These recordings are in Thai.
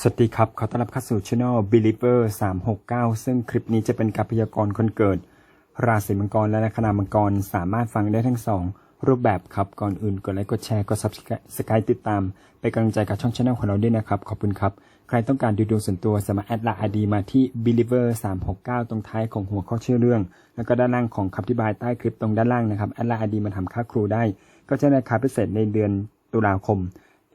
สวัสดีครับ ขอต้อนรับเข้าสู่ช่อง Believer 369 ซึ่งคลิปนี้จะเป็นการพยากรณ์คนเกิด ราศีมังกรและลัคนามังกรสามารถฟังได้ทั้งสองรูปแบบครับ ก่อนอื่นกดไลค์กดแชร์กด Subscribe ติดตาม เป็นกำลังใจกับช่องช่องของเราด้วยนะครับ ขอบคุณครับ ใครต้องการดูดวงส่วนตัวสามารถแอดไลน์ไอดีมาที่ Believer 369 ตรงท้ายของหัวข้อชื่อเรื่อง แล้วก็ด้านล่างของคำอธิบายใต้คลิปตรงด้านล่างนะครับแอดไลน์ไอดีมาทำค่าครูได้ ก็จะได้ราคาพิเศษในเดือนตุลาคม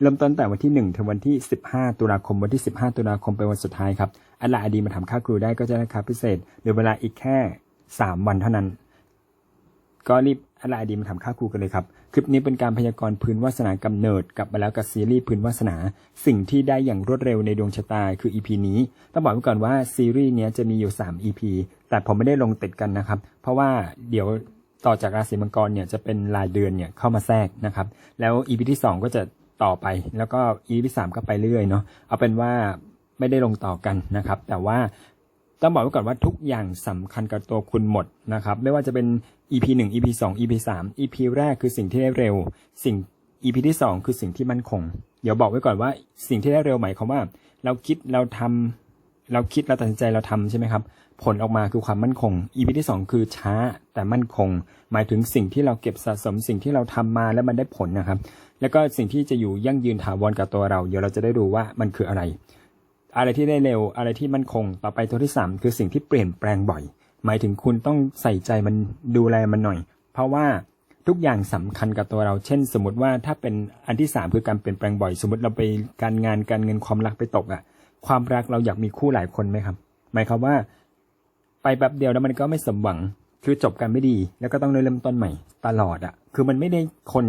เริ่มต้นแต่วันที่ 1 ถึงวันที่ 15 ตุลาคม วันที่ 15 ตุลาคมเป็นวันสุดท้ายครับอันละอดีมาทำค่าครูได้ก็จะได้ค่าพิเศษหลือเวลาอีกแค่ 3 วันเท่านั้น ก็รีบอันละอดีมาทำค่าครูกันเลยครับ คลิปนี้เป็นการพยากรณ์พื้นวาสนากำเนิดกลับมาแล้วกับซีรีส์พื้นวาสนา สิ่งที่ได้อย่างรวดเร็วในดวงชะตาคือ EP นี้ต้องบอกไว้ก่อนว่าซีรีส์นี้จะมีอยู่ 3 EP แต่ผมไม่ได้ลงติดกันนะครับ เพราะว่าเดี๋ยวต่อจากราศีมังกรเนี่ยจะเป็นรายเดือนเนี่ยเข้ามาแทรกนะครับ แล้ว EP ที่ 2 ก็จะ ต่อไป แล้วก็ EP ที่3ก็ไปเรื่อยเนาะเอาเป็นว่าไม่ได้ลงต่อกันนะครับ แต่ว่าต้องบอกไว้ก่อนว่าทุกอย่างสำคัญกับตัวคุณหมดนะครับ ไม่ว่าจะเป็น EP 1 EP 2 EP 3 EP แรกคือสิ่งที่ได้เร็ว สิ่ง EP ที่ 2 คือสิ่งที่มั่นคง เดี๋ยวบอกไว้ก่อนว่าสิ่งที่ได้เร็วหมายความว่า เราคิดเราทำ เราคิดเราตัดสินใจเราทำใช่ไหมครับ ผลออกมาคือความมั่นคง EP ที่ 2 คือช้าแต่มั่นคง หมายถึงสิ่งที่เราเก็บสะสมสิ่งที่เราทำมาแล้วมันได้ผลนะครับ แล้วก็สิ่งที่จะอยู่ยั่งยืนถาวรกับตัวเรา เดี๋ยวเราจะได้ดูว่ามันคืออะไร อะไรที่ได้เร็วอะไรที่มั่นคง ต่อไปตัวที่ 3 คือสิ่งที่เปลี่ยนแปลงบ่อย หมายถึงคุณต้องใส่ใจมันดูแลมันหน่อย เพราะว่าทุกอย่างสำคัญกับตัวเรา เช่น สมมติว่าถ้าเป็นอันที่ 3 คือการเปลี่ยนแปลงบ่อย สมมติเราไปการงานการเงินความรักไปตกอะ่ะ ความรักเราอยากมีคู่หลายคนไหมครับ หมายความว่า ไปแป๊บเดียวแล้วมันก็ไม่สมหวัง คือจบกันไม่ดี แล้วก็ต้องเริ่มต้นใหม่ ตลอดอะ่ะ คือมันไม่ได้คน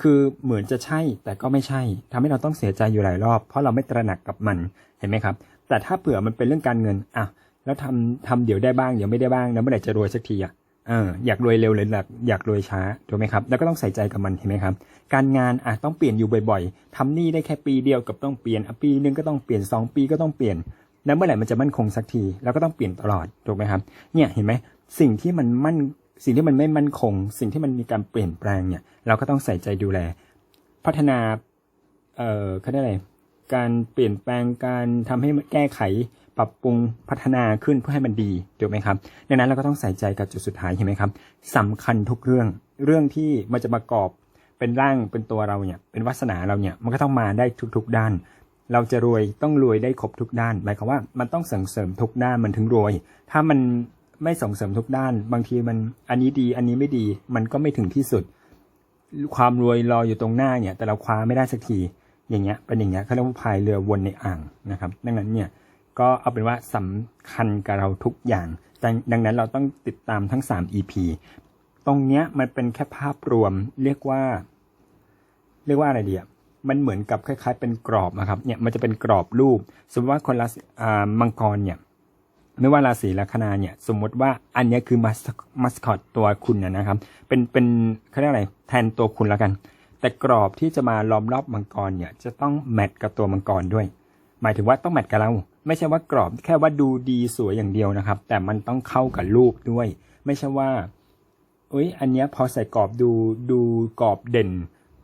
คือเหมือนจะใช่แต่ก็ไม่ใช่ทำให้เราต้องเสียใจอยู่หลายรอบ เพราะเราไม่ตระหนักกับมันเห็นไหมครับ แต่ถ้าเผื่อมันเป็นเรื่องการเงินอะแล้วทำทำเดี๋ยวได้บ้างเดี๋ยวไม่ได้บ้างแล้วเมื่อไหร่จะรวยสักทีอะ เอออยากรวยเร็วเลยอยากอยากรวยช้าถูกไหมครับ แล้วก็ต้องใส่ใจกับมันเห็นไหมครับ การงานอะต้องเปลี่ยนอยู่บ่อยๆทำนี่ได้แค่ปีเดียวกับต้องเปลี่ยนอะปีหนึงก็ต้องเปลี่ยนสองปีก็ต้องเปลี่ยน แล้วเมื่อไหร่มันจะมั่นคงสักที แล้วก็ต้องเปลี่ยนตลอดถูกไหมครับ เนี่ยเห็นไหมสิ่งที่มันมั่นสิ่งที่มันไม่มั่นคง สิ่งที่มันมีการเปลี่ยนแปลงเนี่ย เราก็ต้องใส่ใจดูแล พัฒนา เอ่อเขาเรียกอะไรการเปลี่ยนแปลงการทำให้แก้ไข ปรับปรุงพัฒนาขึ้นเพื่อให้มันดีถูกไหมครับดังนั้นเราก็ต้องใส่ใจกับจุดสุดท้ายเห็นไหมครับสำคัญทุกเรื่องเรื่องที่มันจะประกอบเป็นร่างเป็นตัวเราเนี่ยเป็นวาสนาเราเนี่ยมันก็ต้องมาได้ทุกๆด้าน เราจะรวยต้องรวยได้ครบทุกด้านหมายความว่ามันต้องส่งเสริมทุกด้านมันถึงรวย ถ้ามันไม่ส่งเสริมทุกด้าน บางทีมันอันนี้ดีอันนี้ไม่ดีมันก็ไม่ถึงที่สุด ความรวยรออยู่ตรงหน้าเนี่ย แต่เราคว้าไม่ได้สักทีอย่างเงี้ยเป็นอย่างเงี้ยเขาเรียกว่าพายเรือวนในอ่างนะครับ ดังนั้นเนี่ย ก็เอาเป็นว่าสำคัญกับเราทุกอย่างดังดังนั้นเราต้องติดตามทั้ง 3 EP ตรงเนี้ยมันเป็นแค่ภาพรวมเรียกว่า เรียกว่าอะไรดีอะมันเหมือนกับคล้าย ๆ เป็นกรอบนะครับเนี่ยมันจะเป็นกรอบรูป สมมติว่าคนราศีอ่ามังกรเนี่ยไม่ว่าราศีลัคนาเนี่ย สมมติว่าอันนี้คือมัสมัสคอตตัวคุณนนะครับ เป็นเป็นเขาเรียกอะไรแทนตัวคุณแล้วกัน แต่กรอบที่จะมาล้อมรอบมังกรเนี่ยจะต้องแมทกับตัวมังกรด้วย หมายถึงว่าต้องแมทกับเรา ไม่ใช่ว่ากรอบแค่ว่าดูดีสวยอย่างเดียวนะครับ แต่มันต้องเข้ากับรูปด้วย ไม่ใช่ว่าเอ้ยอันเนี้ยพอใส่กรอบดูดูกรอบเด่น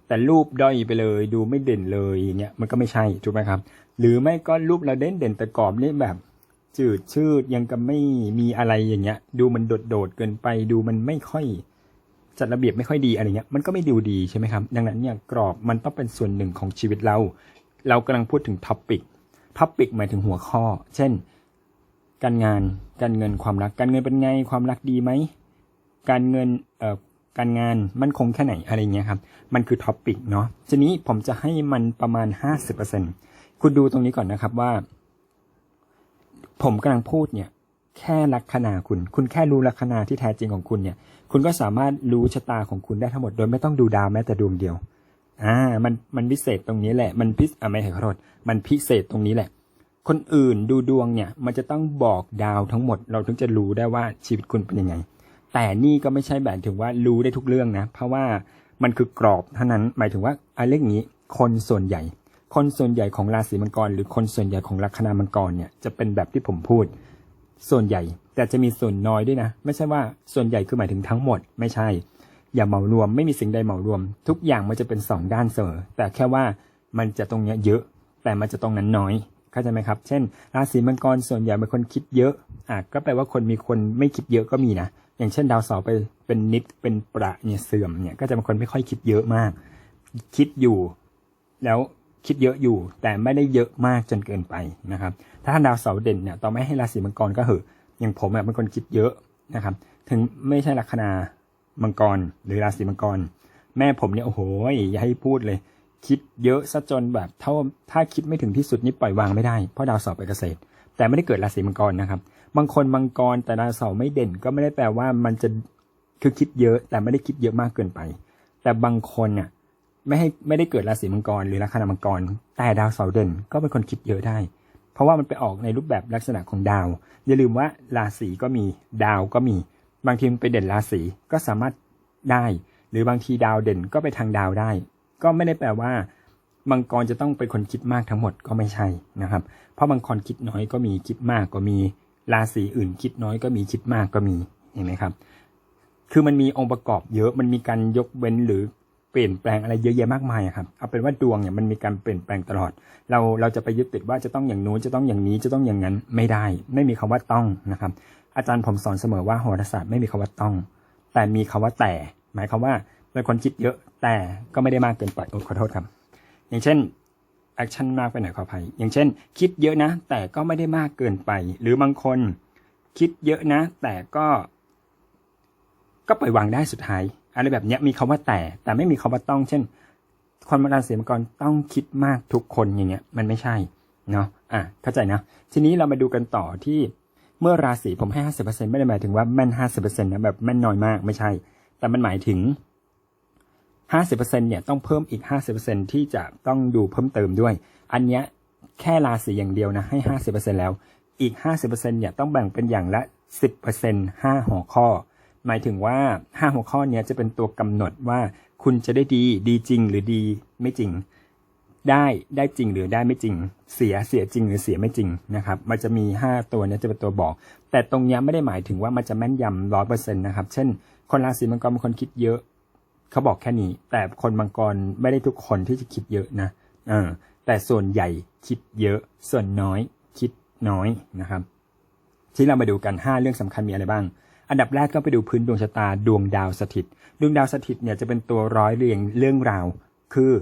แต่รูปด้อยไปเลย ดูไม่เด่นเลยอย่างเงี้ยมันก็ไม่ใช่ถูกไหมครับ หรือไม่ก็รูปเราเด่นเด่นแต่กรอบนี่แบบ จืดชืดยังกับไม่มีอะไรอย่างเงี้ย ดูมันโดดโดดเกินไป ดูมันไม่ค่อยจัดระเบียบไม่ค่อยดีอะไรเงี้ยมันก็ไม่ดูดีใช่ไหมครับ ดังนั้นเนี่ยกรอบมันต้องเป็นส่วนหนึ่งของชีวิตเรา เรากำลังพูดถึงท็อปิก ท็อปิกหมายถึงหัวข้อ เช่น การงาน การเงินความรัก การเงินเป็นไง ความรักดีไหม การเงิน เอ่อ การงานมั่นคงแค่ไหนอะไรเงี้ยครับ มันคือท็อปิกเนาะ ทีนี้ผมจะให้มันประมาณ 50%คุณดูตรงนี้ก่อนนะครับว่า ผมกำลังพูดเนี่ย แค่ลัคนาคุณ คุณแค่รู้ลัคนาที่แท้จริงของคุณเนี่ย คุณก็สามารถรู้ชะตาของคุณได้ทั้งหมด โดยไม่ต้องดูดาวแม้แต่ดวงเดียว อ่ามันมันพิเศษตรงนี้แหละ มันพิอ่าไม่ขอโทษมันพิเศษตรงนี้แหละ คนอื่นดูดวงเนี่ย มันจะต้องบอกดาวทั้งหมด เราถึงจะรู้ได้ว่าชีวิตคุณเป็นยังไง แต่นี่ก็ไม่ใช่แบบถึงว่ารู้ได้ทุกเรื่องนะ เพราะว่ามันคือกรอบเท่านั้นหมายถึงว่าอะไรเรื่องนี้ คนส่วนใหญ่ คนส่วนใหญ่ของราศีมังกร หรือคนส่วนใหญ่ของลัคนามังกรเนี่ยจะเป็นแบบที่ผมพูด ส่วนใหญ่แต่จะมีส่วนน้อยด้วยนะ ไม่ใช่ว่าส่วนใหญ่คือหมายถึงทั้งหมดไม่ใช่ อย่าเหมารวมไม่มีสิ่งใดเหมารวม ทุกอย่างมันจะเป็นสองด้านเสมอแต่แค่ว่ามันจะตรงเนี้ยเยอะ แต่มันจะตรงนั้นน้อยเข้าใจไหมครับ เช่น ราศีมังกรส่วนใหญ่เป็นคนคิดเยอะอะก็แปลว่าคนมีคนไม่คิดเยอะก็มีนะอย่างเช่น ดาวเสาร์ไปเป็นนิดเป็นประเนี่ยเสื่อมเนี่ยก็จะเป็นคนไม่ค่อยคิดเยอะมาก คิดอยู่ แล้วคิดเยอะอยู่ แต่ไม่ได้เยอะมากจนเกินไปนะครับ ถ้าดาวเสาร์เด่นเนี่ยต่อไม่ให้ราศีมังกรก็เหอะอย่างผมอะเป็นคนคิดเยอะนะครับ ถึงไม่ใช่ลัคนา มังกร หรือราศีมังกร แม่ผมเนี่ยโอ้โหอย่าให้พูดเลย คิดเยอะซะจนแบบเท่าถ้าคิดไม่ถึงที่สุดนี่ปล่อยวางไม่ได้เพราะดาวเสาร์ไปเกษตร แต่ไม่ได้เกิดราศีมังกรนะครับ บางคนมังกรแต่ดาวเสาร์ไม่เด่นก็ไม่ได้แปลว่ามันจะคือคิดเยอะแต่ไม่ได้คิดเยอะมากเกินไป แต่บางคนเนี่ยไม่ให้ไม่ได้เกิดราศีมังกรหรือลัคนามังกร แต่ดาวเสาร์เด่นก็เป็นคนคิดเยอะได้ เพราะว่ามันไปออกในรูปแบบลักษณะของดาว อย่าลืมว่าราศีก็มีดาวก็มี บางทีมันไปเด่นราศีก็สามารถได้ หรือบางทีดาวเด่นก็ไปทางดาวได้ ก็ไม่ได้แปลว่ามังกรจะต้องเป็นคนคิดมากทั้งหมดก็ไม่ใช่นะครับ เพราะบางคนคิดน้อยก็มีคิดมากก็มีราศีอื่นคิดน้อยก็มีคิดมากก็มีเห็นไหมครับ คือมันมีองค์ประกอบเยอะมันมีการยกเว้นหรือเปลี่ยนแปลงอะไรเยอะแยะมากมายครับ เอาเป็นว่าดวงเนี่ยมันมีการเปลี่ยนแปลงตลอด เราเราจะไปยึดติดว่าจะต้องอย่างนู้นจะต้องอย่างนี้จะต้องอย่างนั้นไม่ได้ ไม่มีคำว่าต้องนะครับ อาจารย์ผมสอนเสมอว่าโหราศาสตร์ไม่มีคำว่าต้อง แต่มีคำว่าแต่ หมายความว่าเป็นคนคิดเยอะแต่ก็ไม่ได้มากเกินไปขอโทษครับ อย่างเช่นแอคชั่นมากไปหน่อยขออภัย อย่างเช่น คิดเยอะนะ แต่ก็ไม่ได้มากเกินไป หรือบางคนคิดเยอะนะ แต่ก็ ก็ปล่อยวางได้สุดท้ายอะไรแบบเนี้ยมีคำว่าแต่ แต่ไม่มีคำว่าต้อง เช่น คนราศีมังกรต้องคิดมากทุกคนอย่างเงี้ย มันไม่ใช่เนาะอะเข้าใจนะ ทีนี้เรามาดูกันต่อที่ เมื่อราศีผมให้ห้าสิบเปอร์เซ็นไม่ได้หมายถึงว่าแม่นห้าสิบเปอร์เซ็นต์นะแบบแม่นน้อยมากไม่ใช่ แต่มันหมายถึง50%เปอร์เซ็นเนี่ยต้องเพิ่มอีก50%ที่จะต้องดูเพิ่มเติมด้วย อันเนี้ยแค่ราศีอย่างเดียวนะให้50%แล้วอีก50%เปอร์เซ็นเนี่ยต้องแบ่งเป็นอย่างละ10% 5หัวข้อ หมายถึงว่า5หัวข้อเนี้ยจะเป็นตัวกำหนดว่าคุณจะได้ดีดีจริงหรือดีไม่จริง ได้ได้จริงหรือได้ไม่จริง เสียเสียจริงหรือเสียไม่จริงนะครับ มันจะมี 5 ตัวนี้จะเป็นตัวบอก แต่ตรงเนี้ยไม่ได้หมายถึงว่ามันจะแม่นยำร้อยเปอร์เซ็นต์นะครับ เช่น คนราศีมังกรเป็นคนคิดเยอะ เขาบอกแค่นี้ แต่คนมังกรไม่ได้ทุกคนที่จะคิดเยอะนะเออแต่ส่วนใหญ่คิดเยอะ ส่วนน้อยคิดน้อยนะครับ ที่เรามาดูกัน 5 เรื่องสำคัญมีอะไรบ้าง อันดับแรกก็ไปดูพื้นดวงชะตาดวงดาวสถิต ดวงดาวสถิตเนี่ยจะเป็นตัวร้อยเรียงเรื่องราว คือ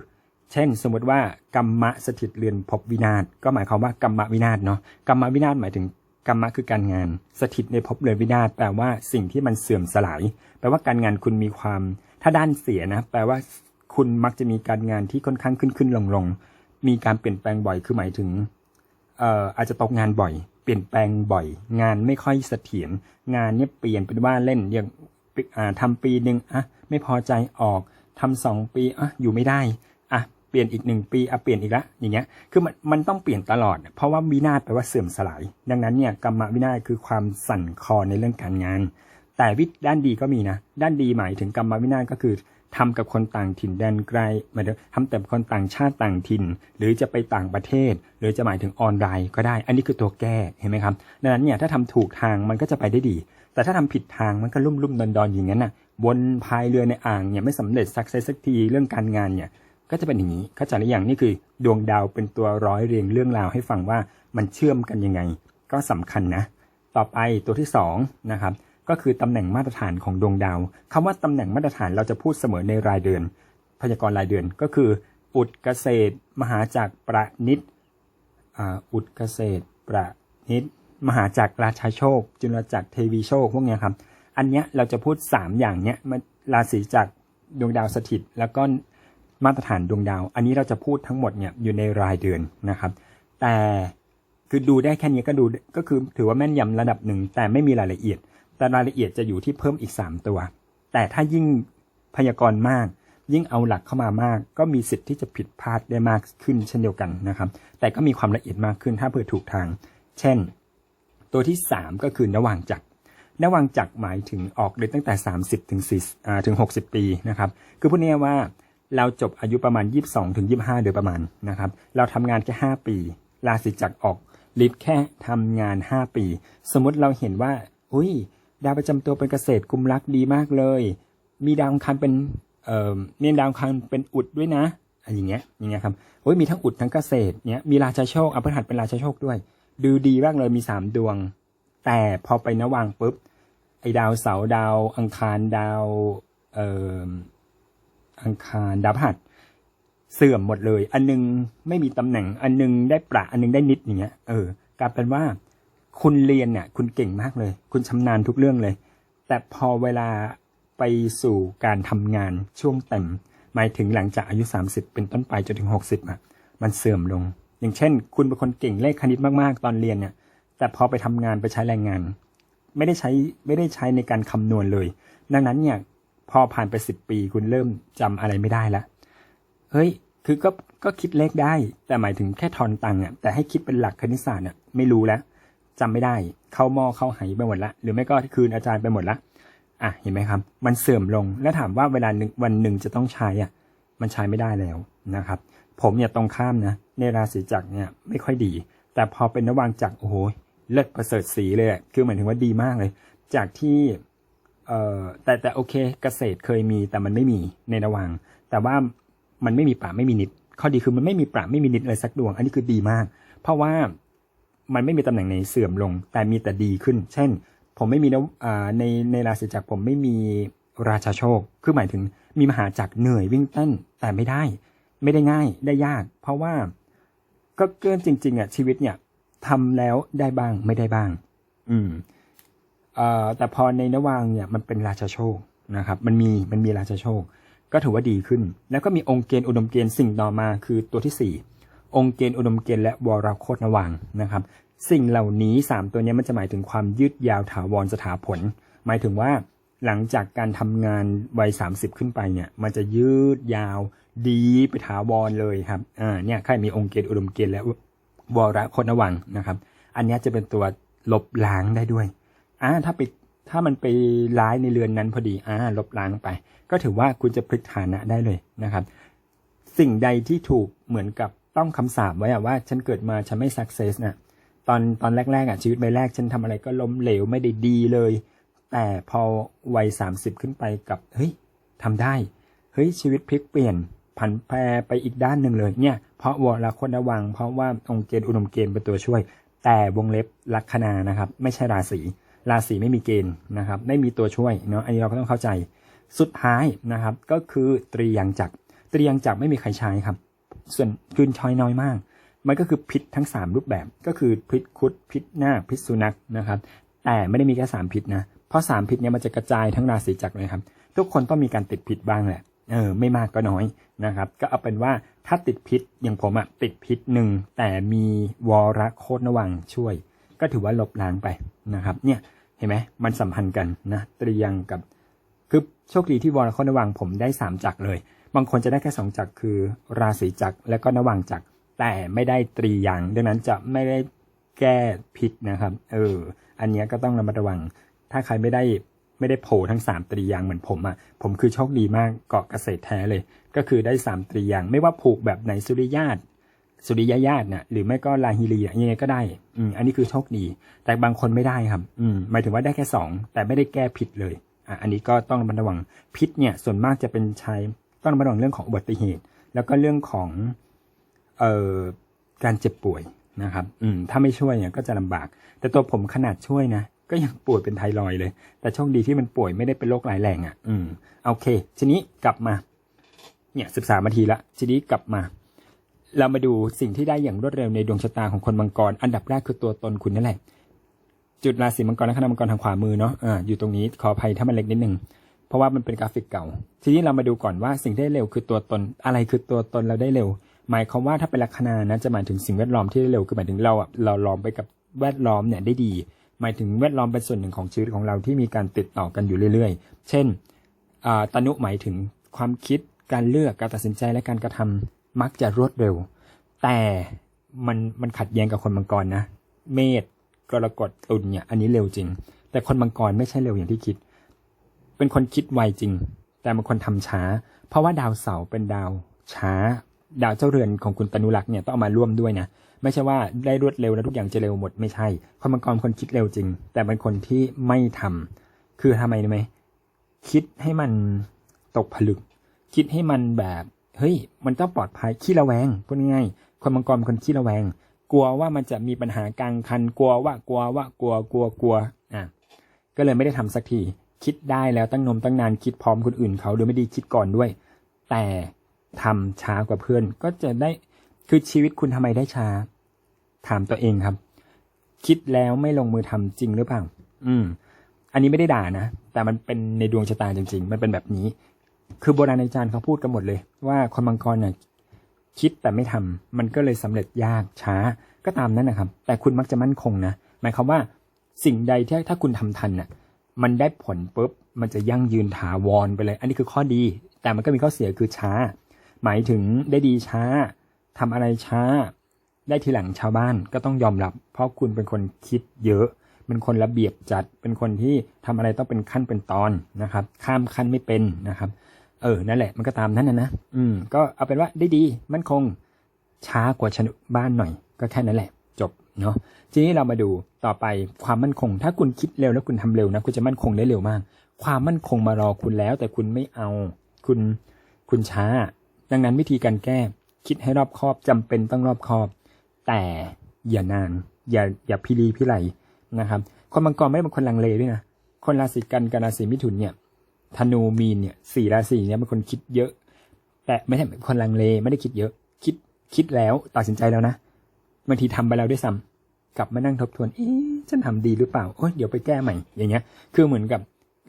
เช่นสมมติว่ากรรมะสถิตเรือนภพวินาศก็หมายความว่ากรรมะวินาศเนาะกรรมะวินาศหมายถึงกรรมะคือการงาน สถิตในภพเรือนวินาศแปลว่าสิ่งที่มันเสื่อมสลาย แปลว่าการงานคุณมีความ ถ้าด้านเสียนะ แปลว่าคุณมักจะมีการงานที่ค่อนข้างขึ้นขึ้นลงลงมีการเปลี่ยนแปลงบ่อยคือหมายถึงเอ่ออาจจะตกงานบ่อย เปลี่ยนแปลงบ่อย งานไม่ค่อยเสถียรงานเนี่ยเปลี่ยนเป็นว่าเล่นอย่างอ่าทำปีหนึ่งอะไม่พอใจออกทำสองปีอะอยู่ไม่ได้ เปลี่ยนอีกหนึ่งปีอะเปลี่ยนอีกละอย่างเงี้ยคือมันมันต้องเปลี่ยนตลอด เพราะว่าวินาศแปลว่าเสื่อมสลาย ดังนั้นเนี่ยกรรมวินาศคือความสั่นคลอนในเรื่องการงาน แต่วิด้านดีก็มีนะ ด้านดีหมายถึงกรรมวินาศก็คือทำกับคนต่างถิ่นแดนไกลหมายถึงทำแต่คนต่างชาติต่างถิ่น หรือจะไปต่างประเทศ หรือจะหมายถึงออนไลน์ก็ได้ อันนี้คือตัวแก้เห็นไหมครับดังนั้นเนี่ยถ้าทำถูกทางมันก็จะไปได้ดี แต่ถ้าทำผิดทางมันก็ลุ่มลุ่มดอนดอนอย่างนั้นน่ะวนพายเรือในอ่างเนี่ยไม่สำเร็จสักเซสสักทีเรื่องการงานเนี่ย ก็จะเป็นอย่างนี้เข้าใจหรือยังนี่คือ ดวงดาวเป็นตัวร้อยเรียงเรื่องราวให้ฟังว่ามันเชื่อมกันยังไง ก็สำคัญนะ ต่อไปตัวที่สองนะครับก็คือตำแหน่งมาตรฐานของดวงดาวคำว่าตำแหน่งมาตรฐานเราจะพูดเสมอในรายเดือน พยากรณ์รายเดือนก็คืออุดเกษตร มหาจักรประนิตอุดเกษตรประนิตมหาจักรราชาโชค จุลจักรเทวีโชคพวกนี้ครับ อันเนี้ยเราจะพูด 3 อย่างเนี้ยมันราศีจักรดวงดาวสถิต แล้วก็ มาตรฐานดวงดาว อันนี้เราจะพูดทั้งหมดเนี่ยอยู่ในรายเดือนนะครับ แต่คือดูได้แค่นี้ก็ดูก็คือถือว่าแม่นยำระดับหนึ่งแต่ไม่มีรายละเอียด แต่รายละเอียดจะอยู่ที่เพิ่มอีก 3 ตัว แต่ถ้ายิ่งพยากรณ์มาก ยิ่งเอาหลักเข้ามามาก ก็มีสิทธิ์ที่จะผิดพลาดได้มากขึ้นเช่นเดียวกันนะครับ แต่ก็มีความละเอียดมากขึ้นถ้าเผื่อถูกทาง เช่น ตัวที่ 3 ก็คือระหว่างจักรระหว่างจักรหมายถึงออกเดือนตั้งแต่ 30 ถึง4อ่ถึง 60 ปีนะครับคือพูดง่ายว่า เราจบอายุประมาณ 22ถึง25 โดยประมาณนะครับ เราทำงานแค่ 5 ปีราศีจักรออกลิฟต์แค่ทำงาน 5 ปี สมมติเราเห็นว่า อุ้ย ดาวประจำตัวเป็นเกษตรกุมรักดีมากเลย มีดาวอังคารเป็น เอ่อมีดาวอังคารเป็นอุดด้วยนะอะไรอย่างเงี้ย อย่างเงี้ยครับโอ้ยมีทั้งอุดทั้งเกษตรเนี้ย มีราชาโชคอภิหัสเป็นราชาโชคด้วย ดูดีมากเลยมีสามดวง แต่พอไปนวางปุ๊บ ไอ้ดาวเสาดาวอังคารดาว เอ่อ อังคารดาวพฤหัสเสื่อมหมดเลย อันนึงไม่มีตำแหน่ง อันนึงได้ประอันนึงได้นิดอย่างเงี้ยเออกลายเป็นว่าคุณเรียนเนี่ย คุณเก่งมากเลย คุณชำนาญทุกเรื่องเลย แต่พอเวลาไปสู่การทำงานช่วงเต็มหมายถึงหลังจากอายุ 30 เป็นต้นไปจนถึง 60อะมันเสื่อมลง อย่างเช่น คุณเป็นคนเก่งเลขคณิตมากๆ ตอนเรียนเนี่ย แต่พอไปทำงานไปใช้แรงงาน ไม่ได้ใช้ไม่ได้ใช้ในการคำนวณเลย ดังนั้นเนี่ย พอผ่านไป10ปีคุณเริ่มจำอะไรไม่ได้แล้วเฮ้ย คือก็ก็คิดเลขได้ แต่หมายถึงแค่ทอนตังค์อะแต่ให้คิดเป็นหลักคณิตศาสตร์อะไม่รู้แล้วจำไม่ได้ เข้าหม้อเข้าไหไปหมดละหรือไม่ก็คืนอาจารย์ไปหมดละอะเห็นไหมครับ มันเสื่อมลงแล้วถามว่าเวลาหนึ่งวันหนึ่งจะต้องใช้อะมันใช้ไม่ได้แล้วนะครับ ผมเนี่ยตรงข้ามนะในราศีจักรเนี่ยไม่ค่อยดี แต่พอเป็นนวางจักรโอ้โหเลิศประเสริฐสีเลยคือหมายถึงว่าดีมากเลย จากที่ เอ่อแต่แต่โอเคเกษตรเคยมีแต่มันไม่มีในระหว่าง แต่ว่ามันไม่มีป่าไม่มีนิด ข้อดีคือมันไม่มีป่าไม่มีนิดเลยสักดวง อันนี้คือดีมาก เพราะว่ามันไม่มีตำแหน่งไหนเสื่อมลง แต่มีแต่ดีขึ้น เช่น ผมไม่มีในในราศีจักรผมไม่มีราชาโชค คือหมายถึงมีมหาจักรเหนื่อยวิ่งเต้นแต่ไม่ได้ ไม่ได้ง่ายได้ยาก เพราะว่าก็เกินจริง ๆอะชีวิตเนี่ยทำแล้วได้บ้างไม่ได้บ้าง อืม แต่พอในนวางเนี่ยมันเป็นราชาโชคนะครับ มันมีมันมีราชาโชค ก็ถือว่าดีขึ้น แล้วก็มีองค์เกณฑ์อุดมเกณฑ์สิ่งต่อมาคือตัวที่สี่องค์เกณฑ์อุดมเกณฑ์และวรโคตนวังนะครับ สิ่งเหล่านี้สามตัวเนี้ยมันจะหมายถึงความยืดยาวถาวรสถาผล หมายถึงว่าหลังจากการทำงานวัย 30 ขึ้นไปเนี่ย มันจะยืดยาวดีไปถาวรเลยครับ อ่า เนี่ยใครมีองค์เกณฑ์อุดมเกณฑ์และวรโคตนวังนะครับ อันนี้จะเป็นตัวลบล้างได้ด้วย อ่าถ้าไปถ้ามันไปร้ายในเรือนนั้นพอดีอ่าลบล้างไป ก็ถือว่าคุณจะพลิกฐานะได้เลยนะครับ สิ่งใดที่ถูกเหมือนกับต้องคำสาปไว้อะว่า ฉันเกิดมาฉันไม่สักเซสน่ะตอนตอนแรกๆอะชีวิตใบแรกฉันทำอะไรก็ล้มเหลวไม่ได้ดีเลย แต่พอวัยสามสิบขึ้นไปกับเฮ้ยทำได้ เฮ้ยชีวิตพลิกเปลี่ยนผันแปรไปอีกด้านหนึ่งเลยเนี่ย เพราะวรคนระวัง เพราะว่าองค์เกณฑ์อุดมเกณฑ์เป็นตัวช่วย แต่วงเล็บลัคนานะครับ ไม่ใช่ราศี ราศีไม่มีเกณฑ์นะครับ ไม่มีตัวช่วยเนาะอันนี้เราก็ต้องเข้าใจสุดท้ายนะครับ ก็คือตรียังจักรตรียังจักรไม่มีใครใช้ครับ ส่วนคืนชอยน้อยมาก มันก็คือพิษทั้ง 3 รูปแบบก็คือพิษคุดพิษหน้าพิษสุนัขนะครับ แต่ไม่ได้มีแค่สามพิษนะเพราะสามพิษเนี่ยมันจะกระจายทั้งราศีจักรเลยครับ ทุกคนต้องมีการติดพิษบ้างแหละเออไม่มากก็น้อยนะครับ ก็เอาเป็นว่าถ้าติดพิษอย่างผมอะติดพิษหนึ่งแต่มีวรโคตรระวังช่วย ก็ถือว่าลบล้างไป นะครับเนี่ยเห็นไหมมันสัมพันธ์กันนะตรียังกับคือโชคดีที่วรโคตรระวังผมได้สามจักรเลย บางคนจะได้แค่สองจักรคือ ราศีจักรและก็นวังจักรแต่ไม่ได้ตรีย่างดังนั้นจะไม่ได้แก้พิษนะครับเอออันนี้ก็ต้องระมัดระวัง ถ้าใครไม่ได้ไม่ได้โผล่ทั้งสามตรียางเหมือนผมอะ่ะ ผมคือโชคดีมากเกาะเกษตรแท้เลย ก็คือได้สามตรียางไม่ว่าผูกแบบไหนสุริยาต สุริยญาติน่ะหรือไม่ก็ลาฮิรีอะยังไงก็ได้อืมอันนี้คือโชคดี แต่บางคนไม่ได้ครับอืมหมายถึงว่าได้แค่สองแต่ไม่ได้แก้ผิดเลยอะอันนี้ก็ต้องระมัดระวังพิษเนี่ยส่วนมากจะเป็นใช้ต้องระมัดระวังเรื่องของอุบัติเหตุ แล้วก็เรื่องของเอ่อการเจ็บป่วยนะครับอืมถ้าไม่ช่วยเนี่ยก็จะลำบาก แต่ตัวผมขนาดช่วยนะก็ยังป่วยเป็นไทรอยเลย แต่โชคดีที่มันป่วยไม่ได้เป็นโรคร้ายแรงอะ อืมโอเค ทีนี้กลับมา เนี่ยสิบสามนาทีละ ทีนี้กลับมา เรามาดูสิ่งที่ได้อย่างรวดเร็วในดวงชะตาของคนมังกร อันดับแรกคือตัวตนคุณนั่นแหละ จุดราศีมังกรและคณะมังกรทางขวามือเนาะอ่าอยู่ตรงนี้ขออภัยถ้ามันเล็กนิดนึงเพราะว่ามันเป็นกราฟิกเก่า ทีนี้เรามาดูก่อนว่าสิ่งได้เร็วคือตัวตน อะไรคือตัวตนเราได้เร็ว หมายความว่าถ้าเป็นลัคนานะจะหมายถึงสิ่งแวดล้อมที่ได้เร็วคือหมายถึงเราอะเราล้อมไปกับแวดล้อมเนี่ยได้ดี หมายถึงแวดล้อมเป็นส่วนหนึ่งของชีวิตของเราที่มีการติดต่อกันอยู่เรื่อยๆ เช่นอ่าตนุหมายถึงความคิดการเลือกการตัดสินใจและการกระทำ มักจะรวดเร็ว แต่มันมันขัดแย้งกับคนมังกรนะ เมษกรกฎตุลเนี่ย อันนี้เร็วจริง แต่คนมังกรไม่ใช่เร็วอย่างที่คิด เป็นคนคิดไวจริง แต่เป็นคนทำช้า เพราะว่าดาวเสาร์เป็นดาวช้า ดาวเจ้าเรือนของคุณตนุรักษ์เนี่ยต้องเอามาร่วมด้วยนะไม่ใช่ว่าได้รวดเร็วแล้วทุกอย่างจะเร็วหมดไม่ใช่คนมังกรคนคิดเร็วจริง แต่เป็นคนที่ไม่ทำคือทำไมรู้ไหมคิดให้มันตกผลึก คิดให้มันแบบ เฮ้ย มันต้องปลอดภัยขี้ระแวงพูดง่ายคนมังกรเป็นคนขี้ระแวง กลัวว่ามันจะมีปัญหากลางคัน กลัวว่ากลัวว่ากลัวกลัวกลัวอะก็เลยไม่ได้ทำสักที คิดได้แล้วตั้งนมตั้งนานคิดพร้อมคนอื่นเขาโดยไม่ดีคิดก่อนด้วย แต่ทำช้ากว่าเพื่อนก็จะได้คือชีวิตคุณทำไมได้ช้า ถามตัวเองครับ คิดแล้วไม่ลงมือทำจริงหรือเปล่า อืม อันนี้ไม่ได้ด่านะ แต่มันเป็นในดวงชะตาจริง ๆ มันเป็นแบบนี้ คือโบราณอาจารย์เขาพูดกันหมดเลย ว่าคนมังกรเนี่ยคิดแต่ไม่ทำมันก็เลยสำเร็จยากช้าก็ตามนั้นนะครับ แต่คุณมักจะมั่นคงนะหมายความว่าสิ่งใดที่ถ้าคุณทำทันน่ะมันได้ผลปุ๊บมันจะยั่งยืนถาวรไปเลย อันนี้คือข้อดี แต่มันก็มีข้อเสียคือช้า หมายถึงได้ดีช้าทำอะไรช้า ได้ทีหลังชาวบ้านก็ต้องยอมรับ เพราะคุณเป็นคนคิดเยอะ เป็นคนระเบียบจัด เป็นคนที่ทำอะไรต้องเป็นขั้นเป็นตอนนะครับ ข้ามขั้นไม่เป็นนะครับ เออ นั่นแหละ มันก็ตามนั้นนะนะ อืม ก็เอาเป็นว่าได้ดี มั่นคง ช้ากว่าชาวบ้านหน่อย ก็แค่นั้นแหละ จบ เนาะ ทีนี้เรามาดูต่อไปความมั่นคง ถ้าคุณคิดเร็วแล้วคุณทำเร็วนะ คุณจะมั่นคงได้เร็วมาก ความมั่นคงมารอคุณแล้ว แต่คุณไม่เอา คุณ คุณช้า ดังนั้นวิธีการแก้ คิดให้รอบคอบจำเป็นต้องรอบคอบ แต่อย่านาน อย่า อย่าพิรีพิไรนะครับ คนมังกรไม่ได้เป็นคนลังเลด้วยนะ คนราศีกันกับราศีมิถุนเนี่ย ธนูมีนเนี่ยสี่ราศีเนี่ยเป็นคนคิดเยอะ แต่ไม่ใช่เป็นคนลังเลไม่ได้คิดเยอะ คิดคิดแล้วตัดสินใจแล้วนะบางทีทำไปแล้วด้วยซ้ำกลับมานั่งทบทวนเอ๊ะฉันทำดีหรือเปล่าโอ้ยเดี๋ยวไปแก้ใหม่อย่างเงี้ย คือเหมือนกับ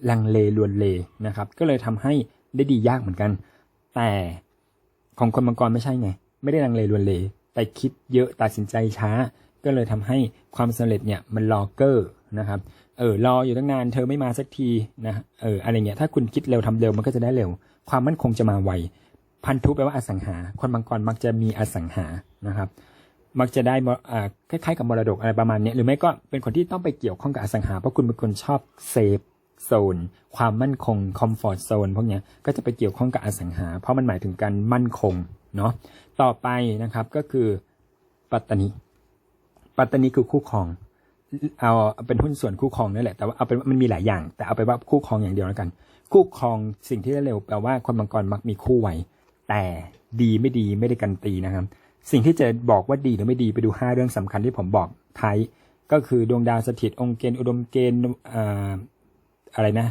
ลังเลลวนเลนะครับ ก็เลยทำให้ได้ดียากเหมือนกัน แต่ของคนมังกรไม่ใช่ไง ไม่ได้ลังเลลวนเล แต่คิดเยอะตัดสินใจช้า ก็เลยทำให้ความสำเร็จเนี่ยมันรอเกอร์ นะครับ เออรออยู่ตั้งนานเธอไม่มาสักทีนะเอออะไรเงี้ยถ้าคุณคิดเร็วทำเร็วมันก็จะได้เร็ว ความมั่นคงจะมาไวพันธุแปลว่าอสังหา คนมังกรมักจะมีอสังหานะครับ มักจะได้คล้ายๆกับมรดกอะไรประมาณนี้หรือไม่ก็เป็นคนที่ต้องไปเกี่ยวข้องกับอสังหา เพราะคุณเป็นคนชอบเซฟโซนความมั่นคงคอมฟอร์ z โซนพวกนี้ก็จะไปเกี่ยวข้องกับอสังหา เพราะมันหมายถึงการมั่นคงเนาะต่อไปนะครับก็คือปัตตานีปัตตานีคือคู่ครอง เอาเป็นหุ้นส่วนคู่ครองนั่นแหละ แต่ว่าเอาเป็นว่ามันมีหลายอย่าง แต่เอาไปว่าคู่ครองอย่างเดียวแล้วกัน คู่ครองสิ่งที่ได้เร็วแปลว่าคนมังกรมักมีคู่ไวแต่ดีไม่ดีไม่ได้กันตีนะครับ สิ่งที่จะบอกว่าดีหรือไม่ดีไปดูห้าเรื่องสำคัญที่ผมบอกท้ายก็คือดวงดาวสถิตองค์เกณฑ์อุดมเกณฑ์อ่าอะไรนะ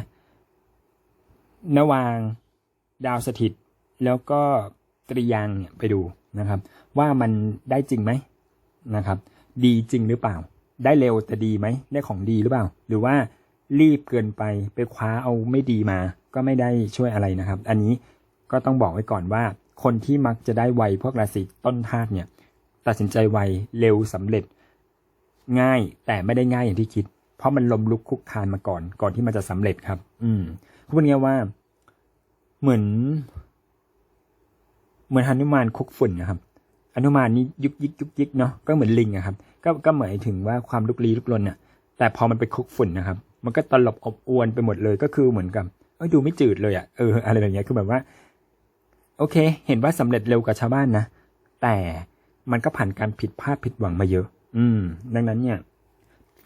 นวางดาวสถิต แล้วก็ตรียางเนี่ยไปดูนะครับ ว่ามันได้จริงไหมนะครับ ดีจริงหรือเปล่า ได้เร็วแต่ดีไหมได้ของดีหรือเปล่า หรือว่ารีบเกินไปไปคว้าเอาไม่ดีมา ก็ไม่ได้ช่วยอะไรนะครับ อันนี้ก็ต้องบอกไว้ก่อนว่า คนที่มักจะได้ไวพวกราศีต้นธาตุเนี่ย ตัดสินใจไวเร็วสำเร็จ ง่ายแต่ไม่ได้ง่ายอย่างที่คิด เพราะมันลมลุกคุกคานมาก่อน ก่อนที่มันจะสำเร็จครับ อืมพูดง่ายว่า เหมือน เหมือนหนุมานคุกฝุ่นนะครับ หนุมานนี่ยุกยิกยุกยิกเนาะก็เหมือนลิงอะครับ ก็ก็หมายถึงว่าความลุกลี้ลุกลนน่ะแต่พอมันไปคุกฝุ่นนะครับ มันก็ตลบอบอวนไปหมดเลยก็คือเหมือนกับเอ้ยดูไม่จืดเลยอะเอออะไรแบบเนี้ยคือแบบว่า โอเค เห็นว่าสำเร็จเร็วกว่าชาวบ้านนะแต่มันก็ผ่านการผิดพลาดผิดหวังมาเยอะ อืม ดังนั้นเนี่ย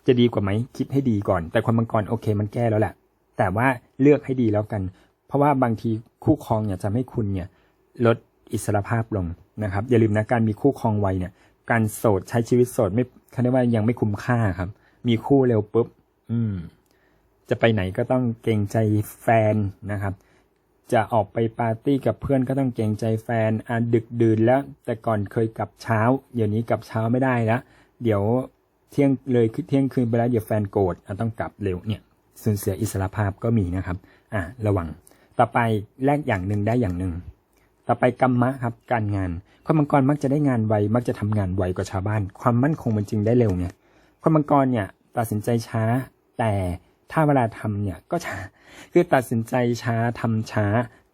จะดีกว่าไหมคิดให้ดีก่อน แต่คนมังกรโอเคมันแก้แล้วแหละแต่ว่าเลือกให้ดีแล้วกัน เพราะว่าบางทีคู่ครองเนี่ยจะให้คุณเนี่ย ลด อิสรภาพลงนะครับ อย่าลืมนะการมีคู่ครองไวเนี่ย การโสดใช้ชีวิตโสดไม่เขาเรียกว่ายังไม่คุ้มค่าครับ มีคู่เร็วปุ๊บ อืม จะไปไหนก็ต้องเกรงใจแฟนนะครับ จะออกไปปาร์ตี้กับเพื่อนก็ต้องเกรงใจแฟนอะดึกดื่นแล้ว แต่ก่อนเคยกลับเช้า เดี๋ยวนี้กลับเช้าไม่ได้แล้วเดี๋ยวเที่ยงเลยเที่ยงคืนไปแล้วเดี๋ยวแฟนโกรธอะต้องกลับเร็วเนี่ยสูญเสียอิสรภาพก็มีนะครับ อะระวัง ต่อไปแลกอย่างหนึ่งได้อย่างหนึ่ง ต่อไปกรรมะครับการงาน คนมังกรมักจะได้งานไวมักจะทำงานไวกว่าชาวบ้าน ความมั่นคงมันจึงได้เร็วไงคนมังกรเนี่ยตัดสินใจช้า แต่ถ้าเวลาทำเนี่ยก็ช้าคือตัดสินใจช้าทำช้า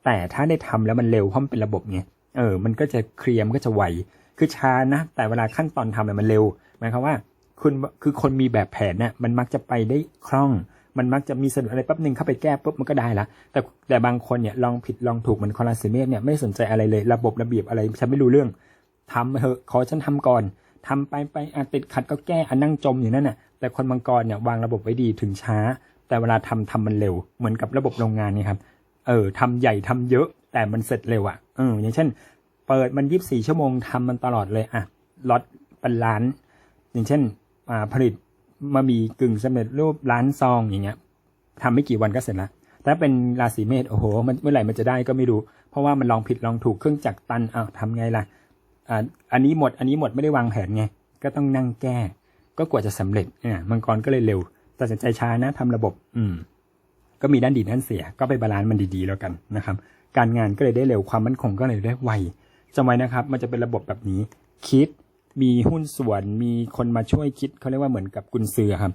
แต่ถ้าได้ทำแล้วมันเร็วเพราะมันเป็นระบบไงเออ มันก็จะเคลียร์มันก็จะไวคือช้านะ แต่เวลาขั้นตอนทำเนี่ยมันเร็วหมายความว่าคุณคือคนมีแบบแผนเนี่ยมันมักจะไปได้คล่อง มันมักจะมีสะดุดอะไรแป๊บหนึ่งเข้าไปแก้ปุ๊บมันก็ได้ละแต่แต่บางคนเนี่ยลองผิดลองถูกเหมือนคอลาซิเมตเนี่ยไม่สนใจอะไรเลยระบบระเบียบอะไรฉันไม่รู้เรื่องทำเถอะขอฉันทำก่อนทำไปไปอะติดขัดก็แก้อะนั่งจมอยู่นั่นน่ะแต่คนมังกรเนี่ยวางระบบไว้ดีถึงช้า แต่เวลาทำทำมันเร็ว เหมือนกับระบบโรงงานนี่ครับเออทำใหญ่ทำเยอะ แต่มันเสร็จเร็วอะ่ะเอออย่างเช่น เปิดมันยีิบสี่ชั่วโมงทำมันตลอดเลยอะล็อตเป็นล้าน อย่างเช่น อ่าผลิต มามีกึ่งสำเร็จรูปล้านซองอย่างเงี้ยทำไม่กี่วันก็เสร็จละถ้าเป็นราศีเมษโอ้โหมันเมื่อไหร่มันจะได้ก็ไม่รู้ เพราะว่ามันลองผิดลองถูกเครื่องจักรตันอ้าวทำไงล่ะอ่าอันนี้หมดอันนี้หมดไม่ได้วางแผนไงก็ต้องนั่งแก้ ก็กว่าจะสำเร็จเนี่ยมังกรก็เลยเร็วตัดสินใจช้านะทำระบบ อืม ก็มีด้านดีด้านเสีย ก็ไปบาลานซ์มันดีๆแล้วกันนะครับ การงานก็เลยได้เร็วความมั่นคงก็เลยได้ไวจำไว้นะครับ มันจะเป็นระบบแบบนี้คิด มีหุ้นส่วนมีคนมาช่วยคิดเขาเรียกว่าเหมือนกับกุญซือครับ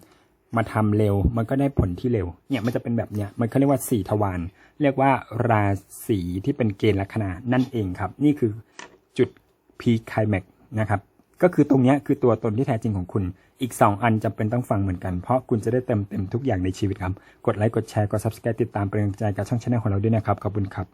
มาทำเร็วมันก็ได้ผลที่เร็ว เนี่ยมันจะเป็นแบบเนี้ยมันเขาเรียกว่าสี่ทวารเรียกว่าราศีที่เป็นเกณฑ์ลัคนานั่นเองครับ นี่คือจุดพีคไคลแม็กนะครับก็คือตรงเนี้ยคือตัวตนที่แท้จริงของคุณ อีก 2 อันจำเป็นต้องฟังเหมือนกัน เพราะคุณจะได้เต็มเต็มทุกอย่างในชีวิตครับ กดไลค์ กดแชร์ กด subscribe ติดตามเป็นกำลังใจกับช่องช anel ของเราด้วยนะครับ ขอบคุณครับ